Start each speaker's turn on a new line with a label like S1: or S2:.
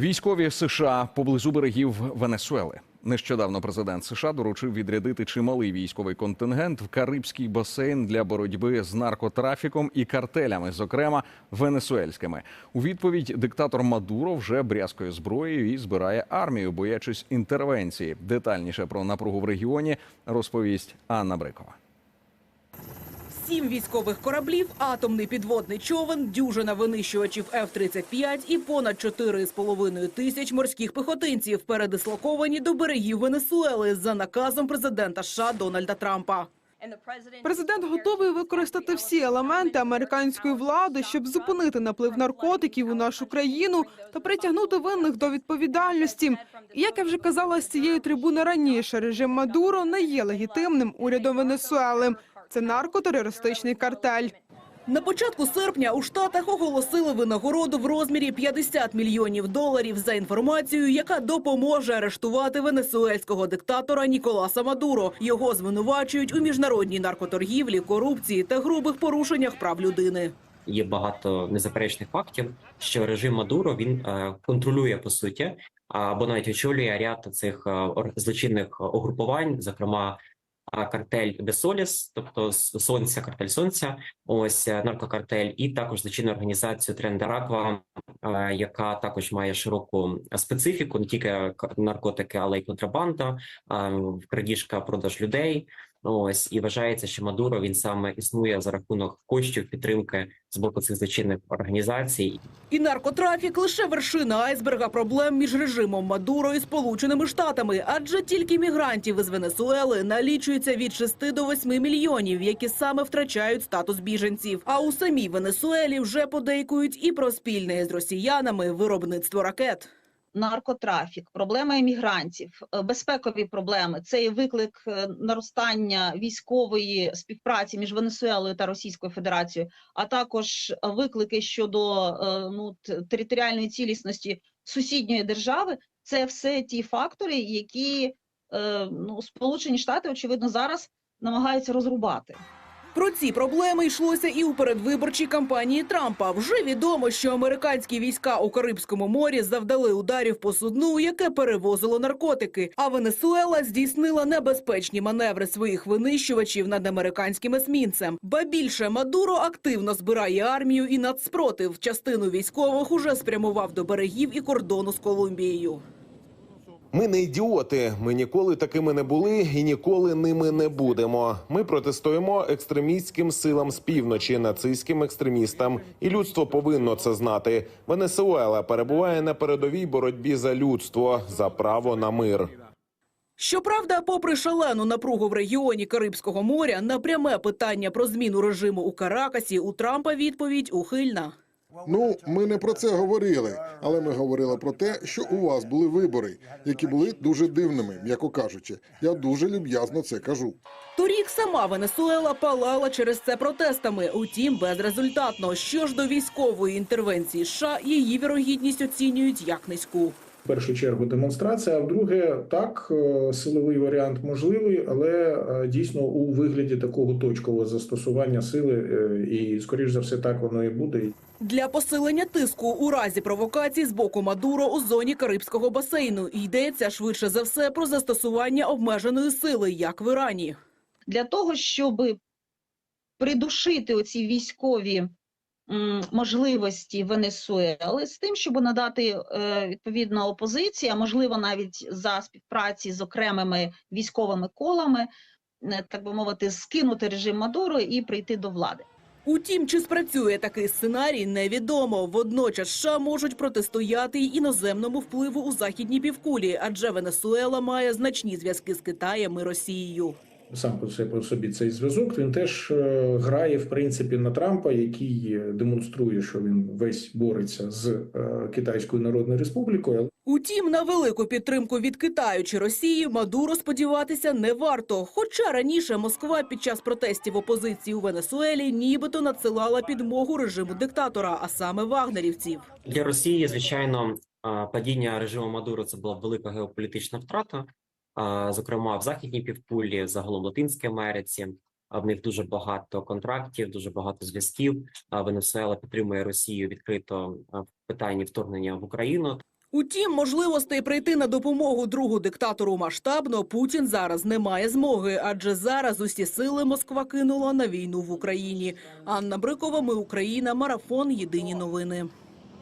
S1: Військові США поблизу берегів Венесуели. Нещодавно президент США доручив відрядити чималий військовий контингент в Карибський басейн для боротьби з наркотрафіком і картелями, зокрема венесуельськими. У відповідь диктатор Мадуро вже брязкою зброєю і збирає армію, боячись інтервенції. Детальніше про напругу в регіоні розповість Анна Брикова.
S2: Сім військових кораблів, атомний підводний човен, дюжина винищувачів F-35 і понад 4,5 тисяч морських піхотинців передислоковані до берегів Венесуели за наказом президента США Дональда Трампа.
S3: Президент готовий використати всі елементи американської влади, щоб зупинити наплив наркотиків у нашу країну та притягнути винних до відповідальності. І як я вже казала з цієї трибуни раніше, режим Мадуро не є легітимним урядом Венесуели. Це наркотерористичний картель.
S2: На початку серпня у Штатах оголосили винагороду в розмірі 50 мільйонів доларів за інформацію, яка допоможе арештувати венесуельського диктатора Ніколаса Мадуро. Його звинувачують у міжнародній наркоторгівлі, корупції та грубих порушеннях прав людини.
S4: Є багато незаперечних фактів, що режим Мадуро він е, контролює по суті або навіть очолює ряд цих е, злочинних угрупувань, зокрема. Картель де Соліс, тобто сонця, картель сонця, ось е, наркокартель, і також злочинну організацію Трендераква, е, яка також має широку специфіку, не тільки наркотики, але й контрабанда, е, крадіжка, продаж людей. Ось і вважається, що Мадуро він саме існує за рахунок коштів підтримки з боку цих злочинних організацій.
S2: І наркотрафік лише вершина айсберга проблем між режимом Мадуро і Сполученими Штатами, адже тільки мігрантів із Венесуели налічується від 6 до 8 мільйонів, які саме втрачають статус біженців. А у самій Венесуелі вже подейкують і про спільне з росіянами виробництво ракет.
S5: Наркотрафік, проблема іммігрантів, е, безпекові проблеми. Це є виклик е, наростання військової співпраці між Венесуелою та Російською Федерацією, а також виклики щодо е, ну, територіальної цілісності сусідньої держави. Це все ті фактори, які ну, Сполучені Штати, очевидно, зараз намагаються розрубати.
S2: Про ці проблеми йшлося і у передвиборчій кампанії Трампа. Вже відомо, що американські війська у Карибському морі завдали ударів по судну, яке перевозило наркотики. А Венесуела здійснила небезпечні маневри своїх винищувачів над американським есмінцем. Ба більше Мадуро активно збирає армію і нацспротив. Частину військових уже спрямував до берегів і кордону з Колумбією.
S6: Ми не ідіоти. Ми ніколи такими не були і ніколи ними не будемо. Ми протистоїмо екстремістським силам з півночі, нацистським екстремістам, і людство повинно це знати. Венесуела перебуває на передовій боротьбі за людство, за право на мир.
S2: Щоправда, попри шалену напругу в регіоні Карибського моря, на пряме питання про зміну режиму у Каракасі у Трампа відповідь ухильна.
S7: Ну, ми не про це говорили, але ми говорили про те, що у вас були вибори, які були дуже дивними, м'яко кажучи. Я дуже люб'язно це кажу.
S2: Торік сама Венесуела палала через це протестами, утім безрезультатно. Що ж до військової інтервенції США, її вірогідність оцінюють як низьку.
S8: В першу чергу демонстрація, а вдруге, так, е, силовий варіант можливий, але е, дійсно у вигляді такого точкового застосування сили, е, і скоріш за все так воно і буде.
S2: Для посилення тиску у разі провокацій з боку Мадуро у зоні Карибського басейну йдеться швидше за все про застосування обмеженої сили, як в Ірані.
S5: для того, щоб придушити оці військові можливості Венесуели, з тим, щоб надати е, відповідно опозиції, можливо навіть за співпраці з окремими військовими колами, е, так би мовити, скинути режим Мадуро і прийти до влади.
S2: Утім, чи спрацює такий сценарій, невідомо. Водночас США можуть протистояти й іноземному впливу у західній півкулі, адже Венесуела має значні зв'язки з Китаєм і Росією.
S8: Сам по себе по собі цей зв'язок він теж е, грає в принципі на Трампа, який демонструє, що він весь бореться з е, Китайською Народною Республікою.
S2: Утім, на велику підтримку від Китаю чи Росії Мадуро сподіватися не варто. Хоча раніше Москва під час протестів опозиції у Венесуелі нібито надсилала підмогу режиму диктатора, а саме вагнерівців.
S4: Для Росії, звичайно, падіння режиму Мадуро це була велика геополітична втрата. Зокрема, в західній півкулі, загалом в Латинській Америці. В них дуже багато контрактів, дуже багато зв'язків. Венесуела підтримує Росію відкрито в питанні вторгнення в Україну.
S2: Утім, можливостей прийти на допомогу другу диктатору масштабно Путін зараз не має змоги, адже зараз усі сили Москва кинула на війну в Україні. Анна Брикова, ми Україна, марафон. Єдині новини.